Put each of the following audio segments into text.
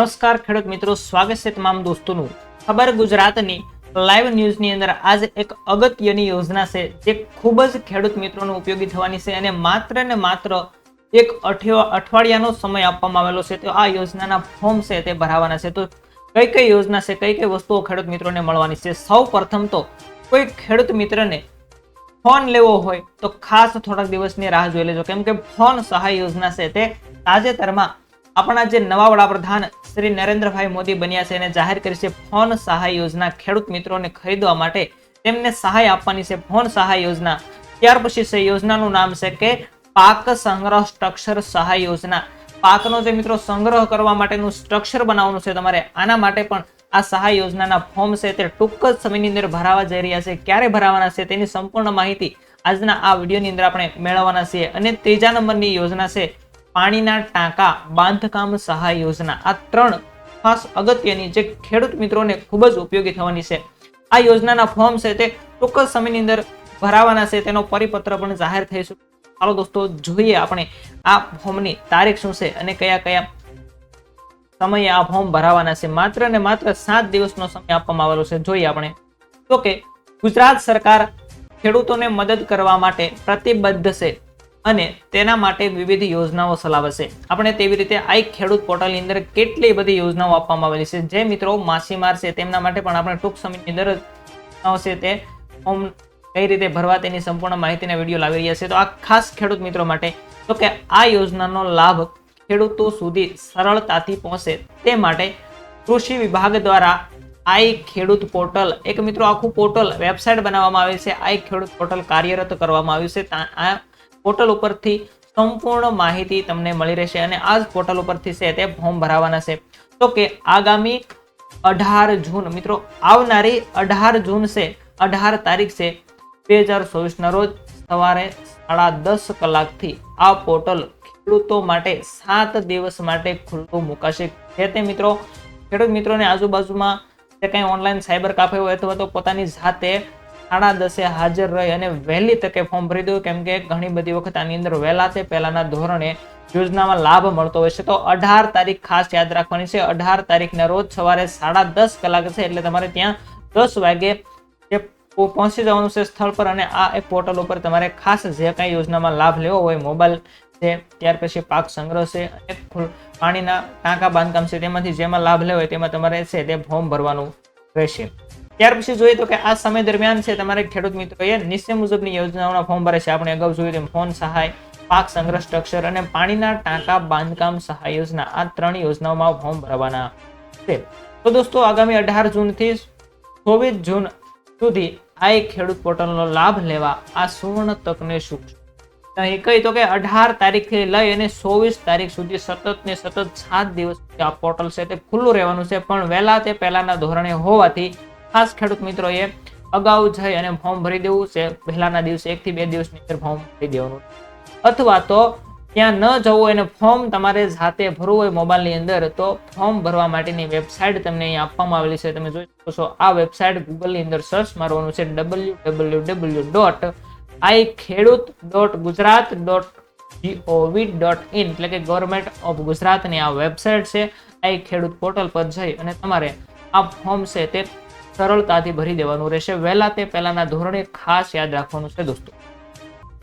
નમસ્કાર ખેડૂત મિત્રો, સ્વાગત છે તમામ દોસ્તોનું. ખબર ગુજરાતની લાઈવ ન્યૂઝની અંદર આજે એક અગત્યની યોજના છે, જે ખૂબ જ ખેડૂત મિત્રોને ઉપયોગી થવાની છે અને માત્ર ને માત્ર એક અઠવા અઠવાડિયાનો સમય આપવામાં આવેલો છે. તો આ યોજનાના ફોર્મ છે તે ભરાવાના છે. તો કઈ કઈ યોજના છે, કઈ કઈ વસ્તુઓ ખેડૂત મિત્રોને મળવાની છે? સૌ પ્રથમ તો કોઈ ખેડૂત મિત્રને ફોન લેવો હોય તો ખાસ થોડાક દિવસની રાહ જોઈ લેજો. કેમ કે ફોન સહાય યોજના છે તે તાજેતરમાં આપણા જે નવા વડાપ્રધાન શ્રી નરેન્દ્રભાઈ મોદી બન્યા છે અને જાહેર કરી છે ફોન સહાય યોજના ખેડૂત મિત્રોને ખરીદવા માટે. તેમને સહાય આપવાની છે ફોન સહાય યોજના. ત્યાર પછી છે યોજનાનું નામ છે કે પાક સંગ્રહ સ્ટ્રક્ચર સહાય યોજના. પાકનો જે મિત્રો સંગ્રહ કરવા માટેનું સ્ટ્રક્ચર બનાવવાનું છે તમારે આના માટે પણ આ સહાય યોજનાના ફોર્મ છે તે ટૂંક જ સમયની અંદર ભરાવા જઈ રહ્યા છે. ક્યારે ભરાવાના છે તેની સંપૂર્ણ માહિતી આજના આ વિડીયોની અંદર આપણે મેળવવાના છીએ. અને ત્રીજા નંબરની યોજના છે પાણીના ટાંકા, બાંધકામ સહાય યોજના આ ત્રણ ખાસ અગત્યની જે ખેડૂત મિત્રોને ખૂબ જ ઉપયોગી થવાની છે. આ યોજનાના ફોર્મ છે તે ટૂંક સમયની અંદર ભરાવાના છે, તેનો પરિપત્ર પણ જાહેર થઈ શકે ચાલો દોસ્તો, જોઈએ આપણે આ ફોર્મની તારીખ શું છે અને કયા કયા સમયે આ ફોર્મ ભરાવાના છે. માત્ર ને માત્ર સાત દિવસનો સમય આપવામાં આવેલો છે. જોઈએ આપણે. તો કે ગુજરાત સરકાર ખેડૂતોને મદદ કરવા માટે પ્રતિબદ્ધ છે. અને તેના માટે વિવિધ યોજનાઓ ચલાવશે આપણે તેવી રીતે આ એક ખેડૂત પોર્ટલની અંદર કેટલી બધી યોજનાઓ આપવામાં આવેલી છે. જે મિત્રો માછીમાર છે, તેમના માટે પણ આપણે ટૂંક સમયની અંદર આવશે તે ફોર્મ કઈ રીતે ભરવા તેની સંપૂર્ણ માહિતીના વીડિયો લાવી રહ્યા છે. તો આ ખાસ ખેડૂત મિત્રો માટે તો કે આ યોજનાનો લાભ ખેડૂતો સુધી સરળતાથી પહોંચે તે માટે કૃષિ વિભાગ દ્વારા આઈ ખેડૂત પોર્ટલ, એક મિત્રો આખું પોર્ટલ વેબસાઇટ બનાવવામાં આવી છે. આઈ ખેડૂત પોર્ટલ કાર્યરત કરવામાં આવ્યું છે. આ પોર્ટલ ઉપરથી સંપૂર્ણ માહિતી તમને મળી રહેશે અને આ જ પોર્ટલ ઉપરથી છે તે ફોર્મ ભરાવાના છે. તો કે આગામી અઢાર જૂન, મિત્રો, આવનારી અઢાર જૂન છે, અઢાર તારીખ છે, બે હજાર ચોવીસના રોજ સવારે સાડા દસ કલાકથી આ પોર્ટલ ખેડૂતો માટે સાત દિવસ માટે ખુલ્લું મુકાશે. જે તે, મિત્રો, ખેડૂત મિત્રોને આજુબાજુમાં જે કંઈ ઓનલાઈન સાયબર કાફે હોય અથવા તો પોતાની જાતે સાડા દસે હાજર રહી અને વહેલી તકે ફોર્મ ભરી દઉં. કેમ કે ઘણી બધી વખત આની અંદર વહેલા છે, પહેલાના ધોરણે યોજનામાં લાભ મળતો હોય છે. તો અઢાર તારીખ ખાસ યાદ રાખવાની છે. અઢાર તારીખના રોજ સવારે સાડા દસ કલાક છે, એટલે તમારે ત્યાં દસ વાગે જે પહોંચી જવાનું છે સ્થળ પર અને આ એક પોર્ટલ ઉપર તમારે ખાસ જે કાંઈ યોજનામાં લાભ લેવો હોય મોબાઈલ છે, ત્યાર પછી પાક સંગ્રહ છે, અને પાણીના ટાંકા બાંધકામ છે, તેમાંથી જેમાં લાભ લેવો હોય તેમાં તમારે છે તે ફોર્મ ભરવાનું રહેશે. ત્યાર પછી જોઈએ તો કે આ સમય દરમિયાન છે તમારે ખેડૂત મિત્રોએ નિશ્ચય મુજબની યોજનાઓના ફોર્મ ભરે છે. આપણે અગાઉ જોયું તેમ ફોન સહાય, પાક સંગ્રહ સ્ટ્રક્ચર અને પાણીના ટાંકા બાંધકામ સહાય યોજના. આ ત્રણ યોજનાઓમાં ફોર્મ ભરવાના છે. તો દોસ્તો, આગામી અઢાર જૂનથી ચોવીસ જૂન સુધી આ એક ખેડૂત પોર્ટલનો લાભ લેવા આ સુવર્ણ તકને શું અહીં કહી તો કે અઢાર તારીખથી લઈ અને ચોવીસ તારીખ સુધી સતત ને સતત સાત દિવસ આ પોર્ટલ છે તે ખુલ્લું રહેવાનું છે. પણ વહેલા તે પહેલાના ધોરણે હોવાથી ખાસ ખેડૂત મિત્રોએ અગાઉ જઈ અને ફોર્મ ભરી દેવું છે. પહેલાના દિવસે એકથી બે દિવસની અંદર ફોર્મ ભરી દેવાનું. અથવા તો ત્યાં ન જવું અને ફોર્મ તમારે જાતે ભરવું હોય મોબાઈલની અંદર, તો ફોર્મ ભરવા માટેની વેબસાઇટ તમને અહીં આપવામાં આવેલી છે. તમે જોઈ શકો છો, આ વેબસાઇટ ગૂગલની અંદર સર્ચ મારવાનું છે. W W W dot I Khedut dot Gujarat dot GOV dot in એટલે કે ગવર્મેન્ટ ઓફ ગુજરાતની આ વેબસાઇટ છે. આઈ ખેડૂત પોર્ટલ પર જઈ અને તમારે આ ફોર્મ છે તે સરળતાથી ભરી દેવાનું રહેશે. વહેલા તે પહેલાના ધોરણે ખાસ યાદ રાખવાનું છે દોસ્તો.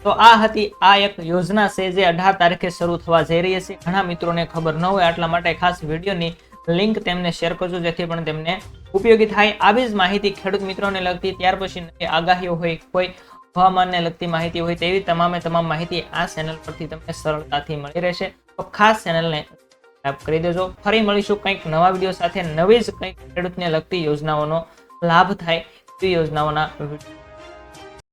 તો આ હતી આ એક યોજના છે જે અઢાર તારીખે શરૂ થવા જઈ રહી છે. ઘણા મિત્રોને ખબર ન હોય આટલા માટે ખાસ વિડીયોની લિંક તેમને શેર કરજો, જેથી પણ તેમને ઉપયોગી થાય. આવી જ માહિતી ખેડૂત મિત્રોને લગતી, ત્યાર પછી નવી આગાહીઓ હોય, કોઈ હવામાનને લગતી માહિતી હોય તેવી તમામે તમામ માહિતી આ ચેનલ પરથી તમને સરળતાથી મળી રહેશે. તો ખાસ ચેનલને કરી દેજો. ફરી મળીશું કંઈક નવા વીડિયો સાથે. નવી જ કંઈક ખેડૂતને લગતી યોજનાઓનો લાભ થાય તે યોજનાઓના